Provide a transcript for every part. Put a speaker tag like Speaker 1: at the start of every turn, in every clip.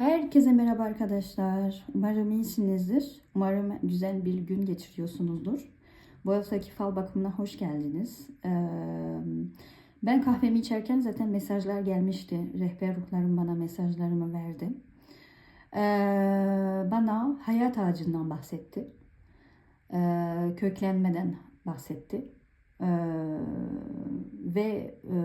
Speaker 1: Herkese merhaba arkadaşlar. Umarım iyisinizdir. Umarım güzel bir gün geçiriyorsunuzdur. Bu haftaki fal bakımına hoş geldiniz. Ee, ben kahvemi içerken zaten mesajlar gelmişti. Rehber ruhlarım bana mesajlarımı verdi. Ee, bana hayat ağacından bahsetti. Ee, köklenmeden bahsetti. Ve e,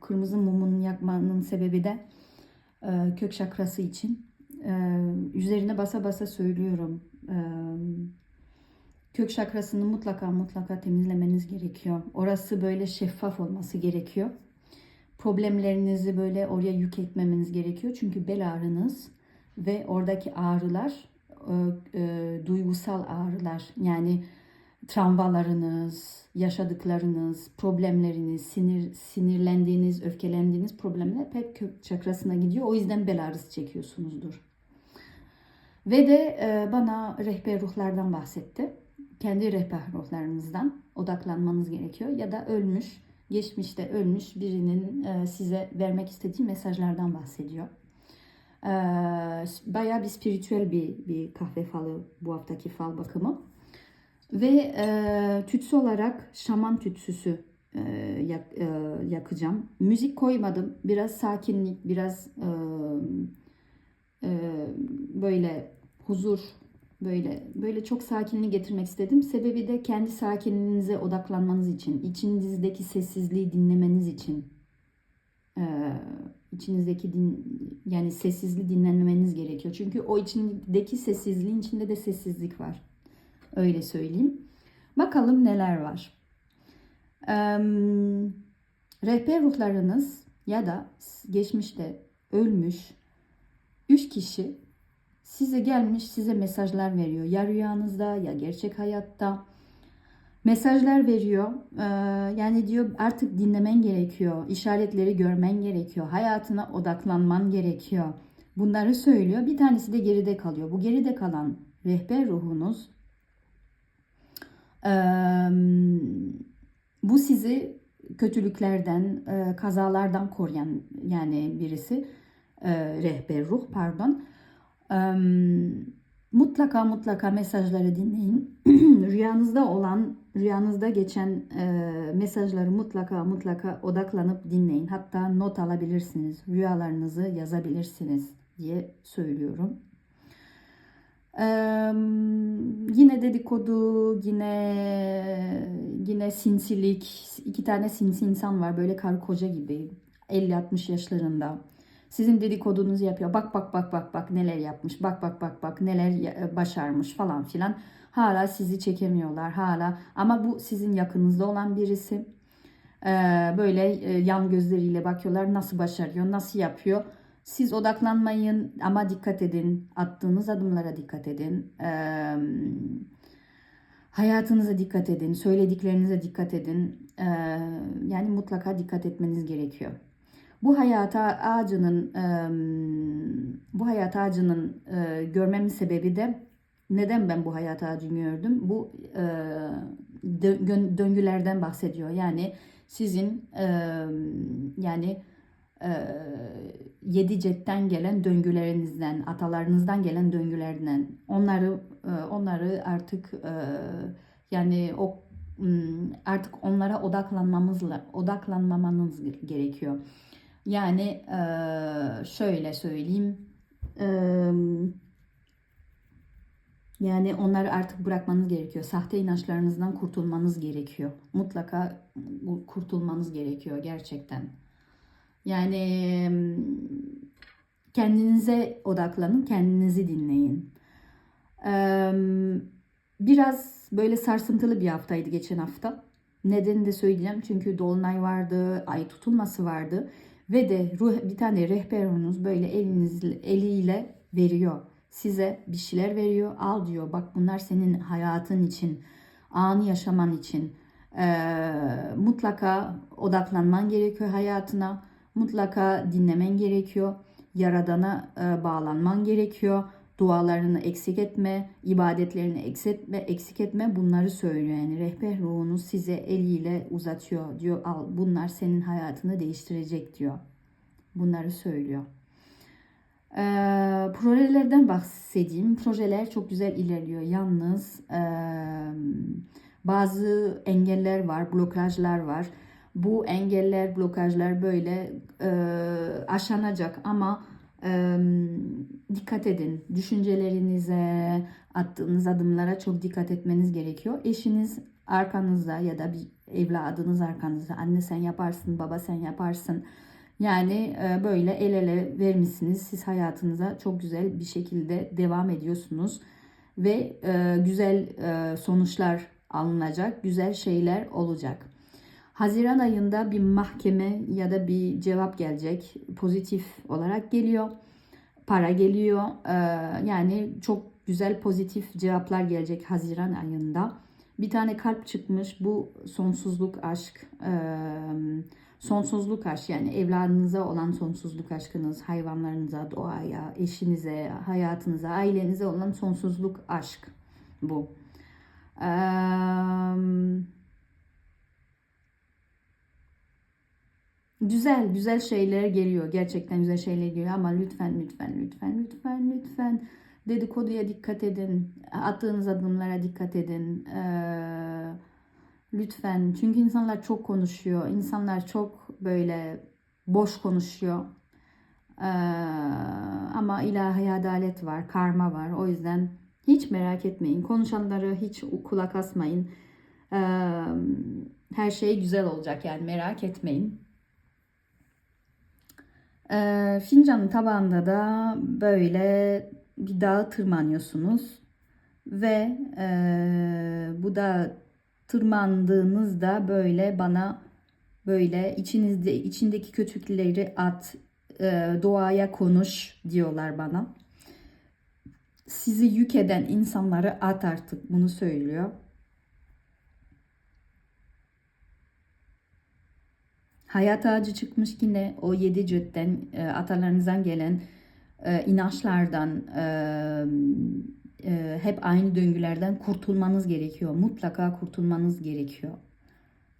Speaker 1: kırmızı mumun yakmanın sebebi de e, kök çakrası için. E, üzerine basa basa söylüyorum. E, kök çakrasını mutlaka mutlaka temizlemeniz gerekiyor. Orası böyle şeffaf olması gerekiyor. Problemlerinizi böyle oraya yük etmemeniz gerekiyor. Çünkü bel ağrınız ve oradaki ağrılar duygusal ağrılar. Yani travmalarınız, yaşadıklarınız, problemleriniz, sinir sinirlendiğiniz, öfkelendiğiniz problemler hep kök çakrasına gidiyor. O yüzden bel ağrısı çekiyorsunuzdur. Ve de e, bana rehber ruhlardan bahsetti. Kendi rehber ruhlarınızdan odaklanmanız gerekiyor. Ya da ölmüş, geçmişte ölmüş birinin e, size vermek istediği mesajlardan bahsediyor. E, bayağı bir spiritüel bir, bir kahve falı bu haftaki fal bakımı. Ve e, tütsü olarak şaman tütsüsü e, yak, e, yakacağım. Müzik koymadım. Biraz sakinlik, biraz e, e, böyle huzur, böyle böyle çok sakinliği getirmek istedim. Sebebi de kendi sakinliğinize odaklanmanız için, içinizdeki sessizliği dinlemeniz için. E, içinizdeki din, yani sessizliği dinlemeniz gerekiyor. Çünkü o içindeki sessizliğin içinde de sessizlik var. Öyle söyleyeyim. Bakalım neler var. Ee, rehber ruhlarınız ya da geçmişte ölmüş üç kişi size gelmiş size mesajlar veriyor. Ya rüyanızda ya gerçek hayatta mesajlar veriyor. Ee, yani diyor artık dinlemen gerekiyor. işaretleri görmen gerekiyor. Hayatına odaklanman gerekiyor. Bunları söylüyor. Bir tanesi de geride kalıyor. Bu geride kalan rehber ruhunuz bu sizi kötülüklerden, kazalardan koruyan yani birisi rehber ruh pardon. Mutlaka mutlaka mesajları dinleyin. Rüyanızda olan, rüyanızda geçen mesajları mutlaka mutlaka odaklanıp dinleyin. Hatta not alabilirsiniz. Rüyalarınızı yazabilirsiniz diye söylüyorum. Ee, yine dedikodu, yine yine sinsilik. iki tane sinsi insan var böyle karı koca gibi. 50-60 yaşlarında. Sizin dedikodunuzu yapıyor. Bak bak bak bak bak neler yapmış. Bak bak bak bak neler başarmış falan filan. Hala sizi çekemiyorlar hala. Ama bu sizin yakınızda olan birisi. Ee, böyle yan gözleriyle bakıyorlar. Nasıl başarıyor, nasıl yapıyor siz odaklanmayın ama dikkat edin. Attığınız adımlara dikkat edin. Ee, hayatınıza dikkat edin. Söylediklerinize dikkat edin. Ee, yani mutlaka dikkat etmeniz gerekiyor. Bu hayata ağacının e, bu hayat ağacının e, görmemin sebebi de neden ben bu hayat ağacını gördüm? Bu e, döngülerden bahsediyor. Yani sizin e, yani yedi cetten gelen döngülerinizden, atalarınızdan gelen döngülerden onları onları artık yani o artık onlara odaklanmamızla odaklanmamanız gerekiyor. Yani şöyle söyleyeyim. Yani onları artık bırakmanız gerekiyor. Sahte inançlarınızdan kurtulmanız gerekiyor. Mutlaka kurtulmanız gerekiyor gerçekten. Yani kendinize odaklanın, kendinizi dinleyin. Biraz böyle sarsıntılı bir haftaydı geçen hafta. Nedeni de söyleyeceğim çünkü dolunay vardı, ay tutulması vardı ve de ruh bir tane rehberiniz böyle eliniz eliyle veriyor. Size bir şeyler veriyor. Al diyor. Bak bunlar senin hayatın için, anı yaşaman için. Ee, mutlaka odaklanman gerekiyor hayatına mutlaka dinlemen gerekiyor. Yaradana e, bağlanman gerekiyor. Dualarını eksik etme, ibadetlerini eksik etme, eksik etme bunları söylüyor. Yani rehber ruhunuz size eliyle uzatıyor diyor. Al bunlar senin hayatını değiştirecek diyor. Bunları söylüyor. Ee, projelerden bahsedeyim. Projeler çok güzel ilerliyor. Yalnız e, bazı engeller var, blokajlar var. Bu engeller, blokajlar böyle e, aşanacak ama e, dikkat edin. Düşüncelerinize, attığınız adımlara çok dikkat etmeniz gerekiyor. Eşiniz arkanızda ya da bir evladınız arkanızda. Anne sen yaparsın, baba sen yaparsın. Yani e, böyle el ele vermişsiniz. Siz hayatınıza çok güzel bir şekilde devam ediyorsunuz. Ve e, güzel e, sonuçlar alınacak, güzel şeyler olacak. Haziran ayında bir mahkeme ya da bir cevap gelecek. Pozitif olarak geliyor. Para geliyor. E, yani çok güzel pozitif cevaplar gelecek Haziran ayında. Bir tane kalp çıkmış. Bu sonsuzluk aşk. E, sonsuzluk aşk yani evladınıza olan sonsuzluk aşkınız, hayvanlarınıza, doğaya, eşinize, hayatınıza, ailenize olan sonsuzluk aşk bu. Ee, güzel, güzel şeyler geliyor. Gerçekten güzel şeyler geliyor ama lütfen, lütfen, lütfen, lütfen, lütfen dedikoduya dikkat edin. Attığınız adımlara dikkat edin. Ee, lütfen. Çünkü insanlar çok konuşuyor. İnsanlar çok böyle boş konuşuyor. Ee, ama ilahi adalet var, karma var. O yüzden hiç merak etmeyin. Konuşanları hiç kulak asmayın. Ee, her şey güzel olacak yani merak etmeyin. Ee, fincanın tabağında da böyle bir dağa tırmanıyorsunuz ve e, bu da tırmandığınızda böyle bana böyle içinizde içindeki kötülükleri at e, doğaya konuş diyorlar bana. Sizi yük eden insanları at artık bunu söylüyor. Hayat ağacı çıkmış yine o yedi cütten e, atalarınızdan gelen e, inançlardan e, e, hep aynı döngülerden kurtulmanız gerekiyor. Mutlaka kurtulmanız gerekiyor.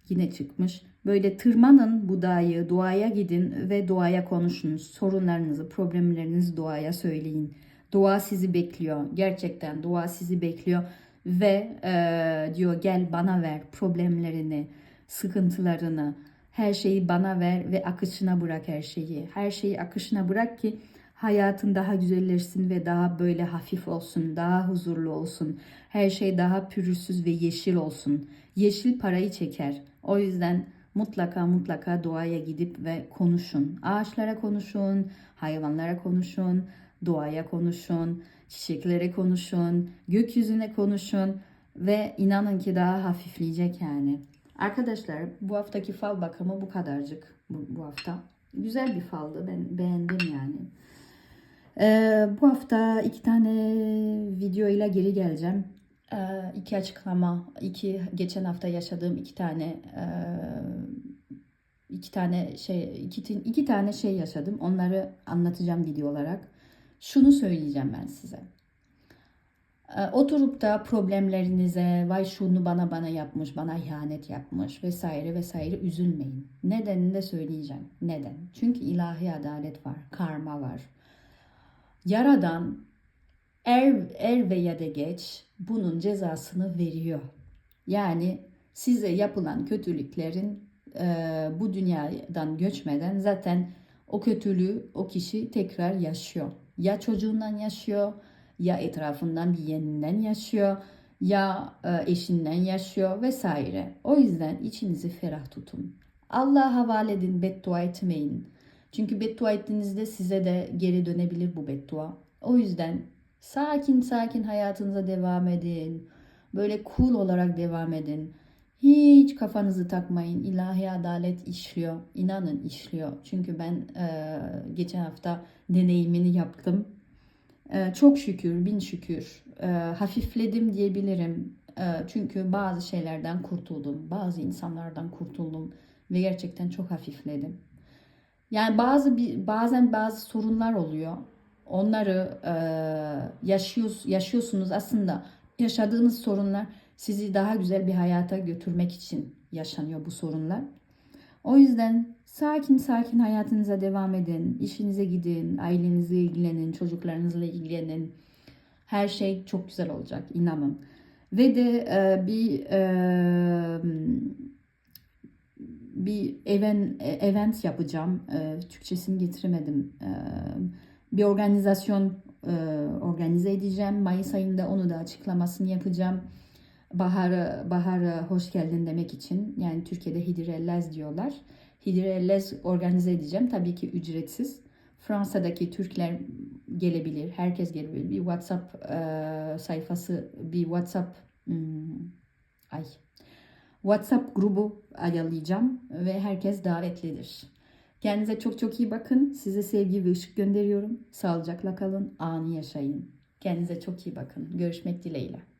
Speaker 1: Yine çıkmış. Böyle tırmanın bu dağı, duaya gidin ve duaya konuşun. Sorunlarınızı, problemlerinizi duaya söyleyin. Dua sizi bekliyor. Gerçekten dua sizi bekliyor. Ve e, diyor gel bana ver problemlerini, sıkıntılarını, her şeyi bana ver ve akışına bırak her şeyi. Her şeyi akışına bırak ki hayatın daha güzelleşsin ve daha böyle hafif olsun, daha huzurlu olsun. Her şey daha pürüzsüz ve yeşil olsun. Yeşil parayı çeker. O yüzden mutlaka mutlaka doğaya gidip ve konuşun. Ağaçlara konuşun, hayvanlara konuşun, doğaya konuşun, çiçeklere konuşun, gökyüzüne konuşun ve inanın ki daha hafifleyecek yani. Arkadaşlar bu haftaki fal bakımı bu kadarcık bu, bu hafta. Güzel bir faldı. Ben beğendim yani. Ee, bu hafta iki tane video ile geri geleceğim. Ee, iki açıklama, iki geçen hafta yaşadığım iki tane e, iki tane şey iki, iki tane şey yaşadım. Onları anlatacağım video olarak. Şunu söyleyeceğim ben size. Ee, oturup da problemlerinize vay şunu bana bana yapmış, bana ihanet yapmış vesaire vesaire üzülmeyin. Nedenini de söyleyeceğim. Neden? Çünkü ilahi adalet var, karma var. Yaradan er, er ve ya da geç bunun cezasını veriyor. Yani size yapılan kötülüklerin e, bu dünyadan göçmeden zaten o kötülüğü o kişi tekrar yaşıyor. Ya çocuğundan yaşıyor, ya etrafından bir yeninden yaşıyor, ya e, eşinden yaşıyor vesaire. O yüzden içinizi ferah tutun. Allah'a havale edin, beddua etmeyin. Çünkü beddua ettiğinizde size de geri dönebilir bu beddua. O yüzden sakin sakin hayatınıza devam edin. Böyle cool olarak devam edin. Hiç kafanızı takmayın. İlahi adalet işliyor. İnanın işliyor. Çünkü ben e, geçen hafta deneyimini yaptım. E, çok şükür, bin şükür. E, hafifledim diyebilirim. E, çünkü bazı şeylerden kurtuldum. Bazı insanlardan kurtuldum. Ve gerçekten çok hafifledim. Yani bazı bazen bazı sorunlar oluyor. Onları e, yaşıyoruz, yaşıyorsunuz aslında. Yaşadığınız sorunlar sizi daha güzel bir hayata götürmek için yaşanıyor bu sorunlar. O yüzden sakin sakin hayatınıza devam edin. İşinize gidin, ailenizle ilgilenin, çocuklarınızla ilgilenin. Her şey çok güzel olacak, inanın. Ve de e, bir e, bir event, event yapacağım. E, Türkçesini getiremedim. E, bir organizasyon e, organize edeceğim. Mayıs ayında onu da açıklamasını yapacağım. Bahar'a Bahar'a hoş geldin demek için. Yani Türkiye'de Hidrellez diyorlar. Hidrellez organize edeceğim. Tabii ki ücretsiz. Fransa'daki Türkler gelebilir. Herkes gelebilir. Bir WhatsApp e, sayfası, bir WhatsApp hmm, ay WhatsApp grubu ayarlayacağım ve herkes davetlidir. Kendinize çok çok iyi bakın. Size sevgi ve ışık gönderiyorum. Sağlıcakla kalın, anı yaşayın. Kendinize çok iyi bakın. Görüşmek dileğiyle.